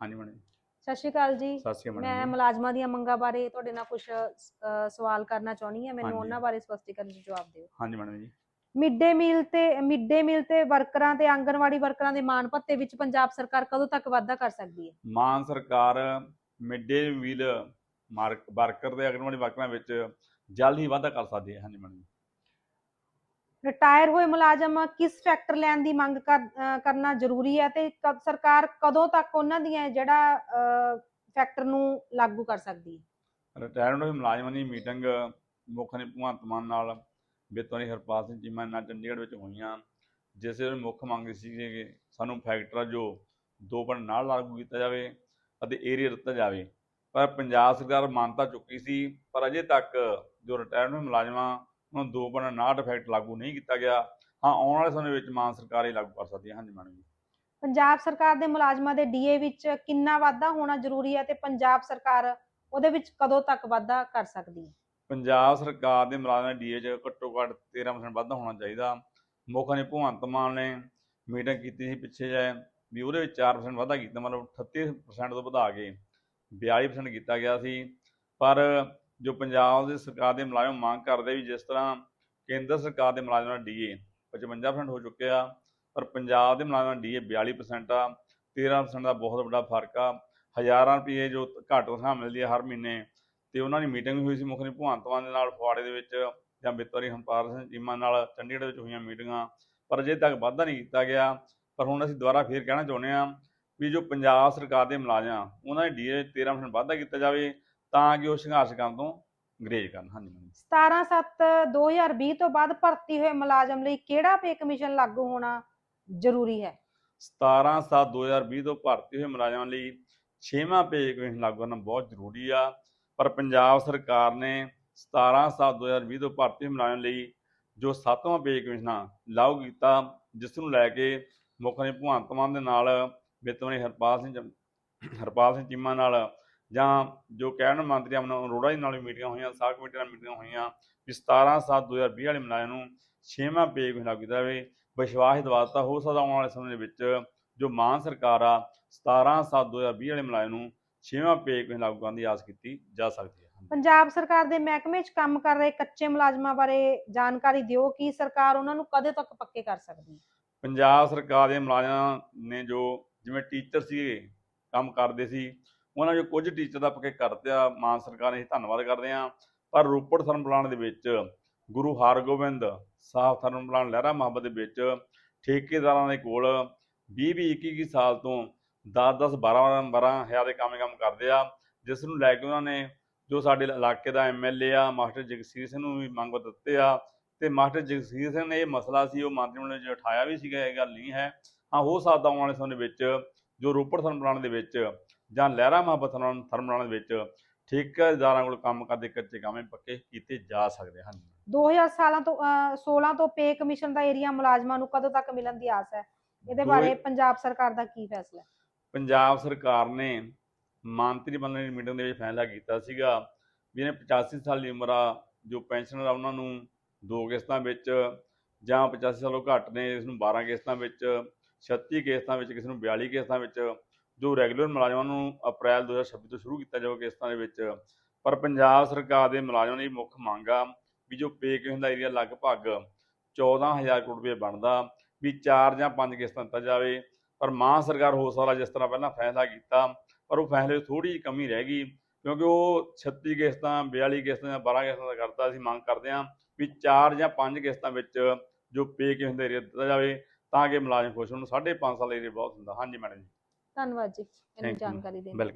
ਹਾਂਜੀ ਮੈਡਮ। ਸਤਿ ਸ਼੍ਰੀ ਅਕਾਲ ਜੀ ਸਤਿ ਸ਼੍ਰੀ ਅਕਾਲ ਮੈਂ ਜੀ। ਮੁਲਾਜ਼ਮਾਂ ਦੀਆਂ ਮੰਗਾਂ ਬਾਰੇ ਤੁਹਾਡੇ ਨਾਲ ਕੁਝ ਸਵਾਲ ਕਰਨਾ ਚਾਹੁੰਦੀ ਹਾਂ ਮੈਨੂੰ ਹਾਂਜੀ। ਉਹਨਾਂ ਬਾਰੇ ਸਪਸ਼ਟੀਕਰਨ ਚ ਜਵਾਬ ਦਿਓ ਹਾਂਜੀ ਮੈਡਮ ਜੀ ਮਿਡ ਡੇ ਮੀਲ ਤੇ ਮਿਡ ਡੇ ਮੀਲ ਤੇ ਵਰਕਰਾਂ ਤੇ ਆਂਗਨਵਾੜੀ ਵਰਕਰਾਂ ਦੇ ਮਾਣ ਭੱਤੇ ਵਿੱਚ ਪੰਜਾਬ ਸਰਕਾਰ ਕਦੋਂ ਤੱਕ ਵਾਧਾ ਕਰ ਸਕਦੀ ਹੈ ਮਾਨ ਸਰਕਾਰ ਮਿਡ ਮੀਲ ਮਾਰਕ ਵਰਕਰ ਦੇ ਅਗਨਵਾੜੀ ਵਰਕਰਾਂ ਵਿੱਚ ਜਲਦ ਹੀ ਵਾਧਾ ਕਰ ਸਕਦੀ ਹੈ ਹਾਂਜੀ ਮੈਡਮ ਜੀ। ਰਿਟਾਇਰ ਹੋਏ ਮੁਲਾਜ਼ਮ ਕਿਸ ਫੈਕਟਰ ਲੈਣ ਦੀ ਮੰਗ ਕਰਨਾ ਜ਼ਰੂਰੀ ਹੈ ਤੇ ਸਰਕਾਰ ਕਦੋਂ ਤੱਕ ਉਹਨਾਂ ਦੀਆਂ ਜਿਹੜਾ ਫੈਕਟਰ ਨੂੰ ਲਾਗੂ ਕਰ ਸਕਦੀ ਹੈ? ਰਿਟਾਇਰਡ ਹੋਏ ਮੁਲਾਜ਼ਮਾਂ ਦੀ ਮੀਟਿੰਗ ਮੁੱਖ ਨੇ, ਭਗਵੰਤ ਮਾਨ ਨਾਲ ਬੇਤਵਾਨੀ ਹਰਪਾਲ ਸਿੰਘ ਚੀਮਾ ਨਾਲ ਚੰਡੀਗੜ੍ਹ ਵਿੱਚ ਹੋਈਆਂ। ਜਿਸ ਵਿੱਚ ਮੁੱਖ ਮੰਗ ਸੀ ਕਿ ਸਾਨੂੰ ਫੈਕਟਰ ਜੋ ਦੋ ਪਿੰਡ ਨਾਲ ਲਾਗੂ ਕੀਤਾ ਜਾਵੇ ਅਤੇ ਏਰੀਆ ਦਿੱਤਾ ਜਾਵੇ। ਪਰ ਪੰਜਾਬ ਸਰਕਾਰ ਮਾਨਤਾ ਚੁੱਕੀ ਸੀ, ਪਰ ਅਜੇ ਤੱਕ ਜੋ ਰਿਟਾਇਰਡ ਹੋਏ ਮੁਲਾਜ਼ਮਾਂ ਨੂੰ ਦੋ ਪਿੰਡ ਨਾਲ ਫੈਕਟ ਲਾਗੂ ਨਹੀਂ ਕੀਤਾ ਗਿਆ। ਹਾਂ ਆਉਣ ਵਾਲੇ ਸਮੇਂ ਵਿੱਚ ਮਾਨ ਸਰਕਾਰ ਲਾਗੂ ਕਰ ਸਕਦੀ ਹੈ। ਹਾਂਜੀ ਮੈਡਮ ਜੀ। ਪੰਜਾਬ ਸਰਕਾਰ ਦੇ ਮੁਲਾਜ਼ਮਾਂ ਦੇ ਡੀਏ ਵਿੱਚ ਕਿੰਨਾ ਵਾਧਾ ਹੋਣਾ ਜ਼ਰੂਰੀ ਹੈ ਤੇ ਪੰਜਾਬ ਸਰਕਾਰ ਉਹਦੇ ਵਿੱਚ ਕਦੋਂ ਤੱਕ ਵਾਧਾ ਕਰ ਸਕਦੀ ਹੈ? ਪੰਜਾਬ ਸਰਕਾਰ ਦੇ ਮੁਲਾਜ਼ਮਾਂ ਦੇ ਡੀਏ 'ਚ ਘੱਟੋ ਘੱਟ 13% ਵਾਧਾ ਹੋਣਾ ਚਾਹੀਦਾ। ਮੁੱਖ ਨੇ ਭਗਵੰਤ ਮਾਨ ਨੇ ਮੀਟਿੰਗ ਕੀਤੀ ਸੀ ਪਿੱਛੇ ਜੇ ਵੀ ਉਹਦੇ ਵਿੱਚ 4% ਵਾਧਾ ਕੀਤਾ ਮਤਲਬ 38% ਤੋਂ ਵਧਾ ਕੇ 42% ਕੀਤਾ ਗਿਆ ਸੀ। ਪਰ ਜੋ ਪੰਜਾਬ ਦੀ ਸਰਕਾਰ ਦੇ ਮੁਲਾਜ਼ਮ ਮੰਗ ਕਰਦੇ ਵੀ ਜਿਸ ਤਰ੍ਹਾਂ ਕੇਂਦਰ ਸਰਕਾਰ ਦੇ ਮੁਲਾਜ਼ਮਾਂ ਦਾ ਡੀਏ 55% ਹੋ ਚੁੱਕਿਆ, ਪਰ ਪੰਜਾਬ ਦੇ ਮੁਲਾਜ਼ਮਾਂ ਦਾ ਡੀਏ 42% ਆ 13% ਦਾ ਬਹੁਤ ਵੱਡਾ ਫ਼ਰਕ ਆ। ਹਜ਼ਾਰਾਂ ਰੁਪਏ ਜੋ ਘੱਟ ਤਨਖਾਹ ਮਿਲਦੀ ਹੈ ਹਰ ਮਹੀਨੇ, ਤੇ ਉਹਨਾਂ ਦੀ ਮੀਟਿੰਗ ਹੋਈ ਸੀ ਮੁੱਖ ਨੇ, ਭਗਵੰਤ ਮਾਨ ਦੇ ਨਾਲ ਫੁਆੜੇ ਦੇ ਵਿੱਚ ਜਾਂ ਬਿੱਤਵਾਰੀ ਹੰਪਾਲ ਸਿੰਘ ਚੀਮਾ ਨਾਲ ਚੰਡੀਗੜ੍ਹ ਵਿੱਚ ਹੋਈਆਂ ਮੀਟਿੰਗਾਂ, ਪਰ ਅਜੇ ਤੱਕ ਵਾਧਾ ਨਹੀਂ ਕੀਤਾ ਗਿਆ। ਪਰ ਹੁਣ ਅਸੀਂ ਦੁਬਾਰਾ ਫੇਰ ਕਹਿਣਾ ਚਾਹੁੰਦੇ ਹਾਂ ਵੀ ਜੋ ਪੰਜਾਬ ਸਰਕਾਰ ਦੇ ਮੁਲਾਜ਼ਮ, ਉਹਨਾਂ ਦੇ ਡੀਏ 13% ਵਾਧਾ ਕੀਤਾ ਜਾਵੇ ਤਾਂ ਕਿ ਉਹ ਸੰਘਰਸ਼ ਕਰਨ ਤੋਂ ਗਰੇਜ ਕਰਨ। ਹਾਂਜੀ ਮੈਡਮ 17/7/2020 ਤੋਂ ਬਾਅਦ ਭਰਤੀ ਹੋਏ ਮੁਲਾਜ਼ਮ ਲਈ ਕਿਹੜਾ ਪੇ ਕਮਿਸ਼ਨ ਲਾਗੂ ਹੋਣਾ ਜ਼ਰੂਰੀ ਹੈ? 17 7 2020 ਤੋਂ ਭਰਤੀ ਹੋਏ ਮੁਲਾਜ਼ਮਾਂ ਲਈ 6ਵਾਂ ਪੇ ਕਮਿਸ਼ਨ ਲਾਗੂ ਕਰਨਾ ਬਹੁਤ ਜ਼ਰੂਰੀ ਆ। ਪਰ ਪੰਜਾਬ ਸਰਕਾਰ ਨੇ 17 7 2020 ਤੋਂ ਭਰਤੀ ਹੋਏ ਮੁਲਾਜ਼ਮਾਂ ਲਈ ਜੋ 7ਵਾਂ ਪੇ ਕਮਿਸ਼ਨ ਲਾਗੂ ਕੀਤਾ ਜਿਸ ਨੂੰ ਲੈ ਕੇ ਮੁੱਖ ਨੇ ਭਗਵੰਤ ਮਾਨ ਦੇ ਨਾਲ ਵਿੱਤਮਨੀ ਹਰਪਾਲ ਸਿੰਘ ਹਰਪਾਲ ਸਿੰਘ ਚੀਮਾ ਨਾਲ ਜਾਂ ਜੋ ਕੈਬਨਿਟ ਮੰਤਰੀ ਅਮਨ ਅਰੋੜਾ ਜੀ ਨਾਲ ਵੀ ਮੀਟਿੰਗਾਂ ਹੋਈਆਂ ਸਾਹ ਕਮੇਟੀ ਨਾਲ ਮੀਟਿੰਗਾਂ ਹੋਈਆਂ ਵੀ 17 7 2020 ਵਾਲੇ ਮੁਲਾਜ਼ਮ ਨੂੰ 6ਵਾਂ ਪੇ ਲਾਗੂ ਕੀਤਾ ਜਾਵੇ ਵਿਸ਼ਵਾਸ ਦਿਵਾਤਾ ਹੋ ਸਕਦਾ ਆਉਣ ਵਾਲੇ ਸਮੇਂ ਦੇ ਵਿੱਚ ਜੋ ਮਾਨ ਸਰਕਾਰ ਆ 17 7 2020 ਵਾਲੇ ਮੁਲਾਜ਼ਮ ਨੂੰ 6ਵਾਂ ਪੇ ਕਮਿਸ਼ਨ ਲਾਗੂ ਕਰਨ ਦੀ ਆਸ ਕੀਤੀ ਜਾ ਸਕਦੀ ਹੈ। ਪੰਜਾਬ ਸਰਕਾਰ ਦੇ ਮਹਿਕਮੇ 'ਚ ਕੰਮ ਕਰ ਰਹੇ ਕੱਚੇ ਮੁਲਾਜ਼ਮਾਂ ਬਾਰੇ ਜਾਣਕਾਰੀ ਦਿਓ ਕਿ ਸਰਕਾਰ ਉਹਨਾਂ ਨੂੰ ਕਦੇ ਤੱਕ ਪੱਕੇ ਕਰ ਸਕਦੀ ਹੈ? ਪੰਜਾਬ ਸਰਕਾਰ ਦੇ ਮੁਲਾਜ਼ਮਾਂ ਨੇ ਜੋ ਜਿਵੇਂ ਟੀਚਰ ਸੀਗੇ ਕੰਮ ਕਰਦੇ ਸੀ ਉਹਨਾਂ ਜੋ ਕੁਝ ਟੀਚਰ ਦਾ ਪੱਕੇ ਕਰਤੇ ਆ, ਮਾਨ ਸਰਕਾਰ ਨੇ ਅਸੀਂ ਧੰਨਵਾਦ ਕਰਦੇ ਆ ਪਰ ਰੋਪੜ ਥਰਮ ਪਲਾਂਟ ਦੇ ਵਿੱਚ ਗੁਰੂ ਹਰਗੋਬਿੰਦ ਸਾਹਿਬ ਥਰਮ ਪਲਾਂਟ ਲਹਿਰਾ ਮੁਹੱਬਤ ਦੇ ਵਿੱਚ ਠੇਕੇਦਾਰਾਂ ਦੇ ਕੋਲ 20 20 21 21 ਸਾਲ ਤੋਂ 10 10 12 12 ਹਜ਼ਾਰ ਦੇ ਕੰਮ ਕੰਮ ਕਰਦੇ ਆ, ਜਿਸ ਨੂੰ ਲੈ ਕੇ ਉਹਨਾਂ ਨੇ ਜੋ ਸਾਡੇ ਇਲਾਕੇ ਦਾ ਐਮਐਲਏ ਆ, ਮਾਸਟਰ ਜਗਸੀਰ ਸਿੰਘ ਨੂੰ ਵੀ ਮੰਗ ਦਿੱਤੇ ਆ। ਤੇ ਮਾਸਟਰ ਜਗਸੀਰ ਸਿੰਘ ਨੇ ਇਹ ਮਸਲਾ ਸੀ, ਉਹ ਮੰਤਰੀ ਮੰਡਲ 'ਚ ਉਠਾਇਆ ਵੀ ਸੀਗਾ, ਇਹ ਗੱਲ ਨਹੀਂ ਹੈ। ਹਾਂ, ਹੋ ਸਕਦਾ ਆਉਣ ਵਾਲੇ ਸਮੇਂ ਵਿੱਚ ਜੋ ਰੋਪੜ ਥਰਮ ਪਲਾਨ ਦੇ ਵਿੱਚ ਜਾਂ ਲਹਿਰਾ ਮੁਹੱਬਤ ਥਰਮ ਥਰਮ ਪਲਾਨ ਦੇ ਵਿੱਚ ਠੇਕੇਦਾਰਾਂ ਕੋਲ ਕੰਮ ਕਰਦੇ ਕੱਚੇ ਕਾਮੇ ਪੱਕੇ ਕੀਤੇ ਜਾ ਸਕਦੇ ਹਨ। 2000 ਸਾਲਾਂ ਤੋਂ ਅਹ, 16 ਤੋਂ ਪੇ ਕਮਿਸ਼ਨ ਦਾ ਏਰੀਆ ਮੁਲਾਜ਼ਮਾਂ ਨੂੰ ਕਦੋਂ ਤੱਕ ਮਿਲਣ ਦੀ ਆਸ ਹੈ? ਇਹਦੇ ਬਾਰੇ ਪੰਜਾਬ ਸਰਕਾਰ ਦਾ ਕੀ ਫੈਸਲਾ ਹੈ? ਪੰਜਾਬ ਸਰਕਾਰ ਨੇ ਮੰਤਰੀ ਮੰਡਲ ਦੀ ਮੀਟਿੰਗ ਦੇ ਵਿੱਚ ਫੈਸਲਾ ਕੀਤਾ ਸੀਗਾ ਵੀ ਇਹਨੇ 85 ਸਾਲ ਦੀ ਉਮਰ ਆ ਜੋ ਪੈਨਸ਼ਨਰ ਆ ਉਹਨਾਂ ਨੂੰ ਦੋ ਕਿਸ਼ਤਾਂ ਵਿੱਚ ਜਾਂ 85 ਸਾਲੋਂ ਘੱਟ ਨੇ ਇਸ ਨੂੰ 12 ਕਿਸ਼ਤਾਂ ਵਿੱਚ 36 ਕਿਸ਼ਤਾਂ ਵਿੱਚ ਕਿਸੇ ਨੂੰ 42 ਕਿਸ਼ਤਾਂ ਵਿੱਚ ਜੋ ਰੈਗੂਲਰ ਮੁਲਾਜ਼ਮਾਂ ਨੂੰ ਅਪ੍ਰੈਲ 2026 ਤੋਂ ਸ਼ੁਰੂ ਕੀਤਾ ਜਾਊਗਾ ਕਿਸ਼ਤਾਂ ਦੇ ਵਿੱਚ, ਪਰ ਪੰਜਾਬ ਸਰਕਾਰ ਦੇ ਮੁਲਾਜ਼ਮਾਂ ਦੀ ਮੁੱਖ ਮੰਗ ਆ ਵੀ ਜੋ ਪੇ ਕਿਸ਼ਤ ਦਾ ਏਰੀਆ ਲਗਭਗ 14000 ਕਰੋੜ ਰੁਪਏ ਬਣਦਾ, ਵੀ ਚਾਰ ਜਾਂ ਪੰਜ ਕਿਸ਼ਤਾਂ ਦਿੱਤਾ ਜਾਵੇ। ਪਰ ਮਾਂ ਸਰਕਾਰ ਹੋ ਸਕਦਾ ਜਿਸ ਤਰ੍ਹਾਂ ਪਹਿਲਾਂ ਫੈਸਲਾ ਕੀਤਾ, ਪਰ ਉਹ ਫੈਸਲੇ 'ਚ ਥੋੜੀ ਜਿਹੀ ਕਮੀ ਰਹਿ ਗਈ, ਕਿਉਂਕਿ ਉਹ 36 ਕਿਸ਼ਤਾਂ 42 ਕਿਸ਼ਤਾਂ ਜਾਂ 12 ਕਿਸ਼ਤਾਂ ਦਾ ਕਰਦਾ ਅਸੀਂ ਮੰਗ ਕਰਦੇ ਹਾਂ ਵੀ ਚਾਰ ਜਾਂ ਪੰਜ ਕਿਸ਼ਤਾਂ ਵਿੱਚ ਜੋ ਪੇ ਕਿਸ਼ਤ ਦਾ ਏਰੀਆ ਦਿੱਤਾ ਜਾਵੇ, ਤਾਂ ਕਿ ਮੁਲਾਜ਼ਮ ਖੁਸ਼ ਹੋਣ। 5.5 ਸਾਲ ਏਰੀਆ ਬਹੁਤ ਹੁੰਦਾ। ਹਾਂਜੀ ਮੈਡਮ ਜੀ। ਧੰਨਵਾਦ ਜੀ Thank ਮੈਨੂੰ. ਜਾਣਕਾਰੀ ਦੇਣ ਲਈ ਵੈਲਕਮ